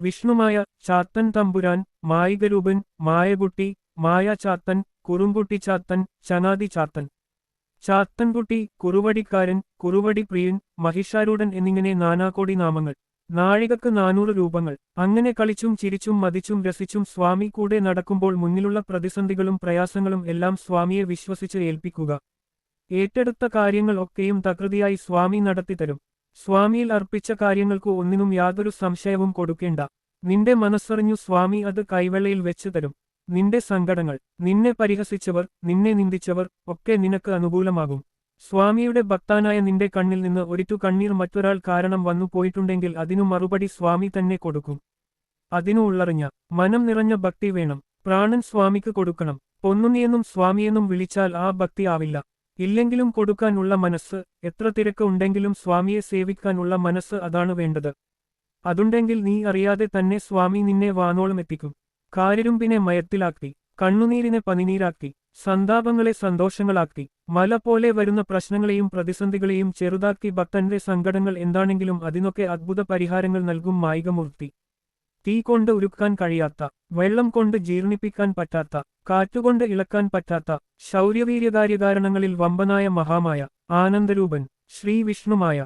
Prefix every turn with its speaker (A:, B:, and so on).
A: വിഷ്ണുമായ ചാത്തൻ തമ്പുരാൻ മായികരൂപൻ മായകുട്ടി മായ ചാത്തൻ കുറുംകുട്ടി ചാത്തൻ ചനാതി ചാത്തൻ ചാത്തൻകുട്ടി കുറുവടിക്കാരൻ കുറുവടി പ്രിയൻ മഹിഷാരൂഢൻ എന്നിങ്ങനെ നാനാകോടി നാമങ്ങൾ. നാഴികക്ക് നാനൂറ് രൂപങ്ങൾ. അങ്ങനെ കളിച്ചും ചിരിച്ചും മതിച്ചും രസിച്ചും സ്വാമി കൂടെ നടക്കുമ്പോൾ മുന്നിലുള്ള പ്രതിസന്ധികളും പ്രയാസങ്ങളും എല്ലാം സ്വാമിയെ വിശ്വസിച്ച് ഏൽപ്പിക്കുക. ഏറ്റെടുത്ത കാര്യങ്ങൾ ഒക്കെയും തകൃതിയായി സ്വാമി നടത്തിത്തരും. സ്വാമിയിൽ അർപ്പിച്ച കാര്യങ്ങൾക്ക് ഒന്നിനും യാതൊരു സംശയവും കൊടുക്കേണ്ട. നിന്റെ മനസ്സറിഞ്ഞു സ്വാമി അത് കൈവെള്ളയിൽ വെച്ചു തരും. നിന്റെ സങ്കടങ്ങൾ നിന്നെ പരിഹസിച്ചവർ നിന്നെ നിന്ദിച്ചവർ ഒക്കെ നിനക്ക് അനുകൂലമാകും. സ്വാമിയുടെ ഭക്താനായ നിന്റെ കണ്ണിൽ നിന്ന് ഒരിറ്റു കണ്ണീർ മറ്റൊരാൾ കാരണം വന്നു പോയിട്ടുണ്ടെങ്കിൽ അതിനു മറുപടി സ്വാമി തന്നെ കൊടുക്കും. അതിനു ഉള്ളറിഞ്ഞ മനം നിറഞ്ഞ ഭക്തി വേണം. പ്രാണൻ സ്വാമിക്ക് കൊടുക്കണം. പൊന്നുണിയെന്നും സ്വാമിയെന്നും വിളിച്ചാൽ ആ ഭക്തി ആവില്ല. ഇല്ലെങ്കിലും കൊടുക്കാനുള്ള മനസ്സ് എത്ര തിരക്ക് ഉണ്ടെങ്കിലും സ്വാമിയെ സേവിക്കാനുള്ള മനസ്സ് അതാണ് വേണ്ടത്. അതുണ്ടെങ്കിൽ നീ അറിയാതെ തന്നെ സ്വാമി നിന്നെ വാനോളം എത്തിക്കും. കാരിരുമ്പിനെ മയത്തിലാക്കി കണ്ണുനീരിനെ പനിനീരാക്കി സന്താപങ്ങളെ സന്തോഷങ്ങളാക്കി മല പോലെ വരുന്ന പ്രശ്നങ്ങളെയും പ്രതിസന്ധികളെയും ചെറുതാക്കി ഭക്തന്റെ സങ്കടങ്ങൾ എന്താണെങ്കിലും അതിനൊക്കെ അത്ഭുത പരിഹാരങ്ങൾ നൽകും മായികമൂർത്തി. തീ കൊണ്ട് ഉരുക്കാൻ കഴിയാത്ത വെള്ളം കൊണ്ട് ജീർണിപ്പിക്കാൻ പറ്റാത്ത കാറ്റുകൊണ്ട് ഇളക്കാൻ പറ്റാത്ത ശൗര്യവീര്യകാര്യകാരണങ്ങളിൽ വമ്പനായ മഹാമായ ആനന്ദരൂപൻ ശ്രീ വിഷ്ണുമായ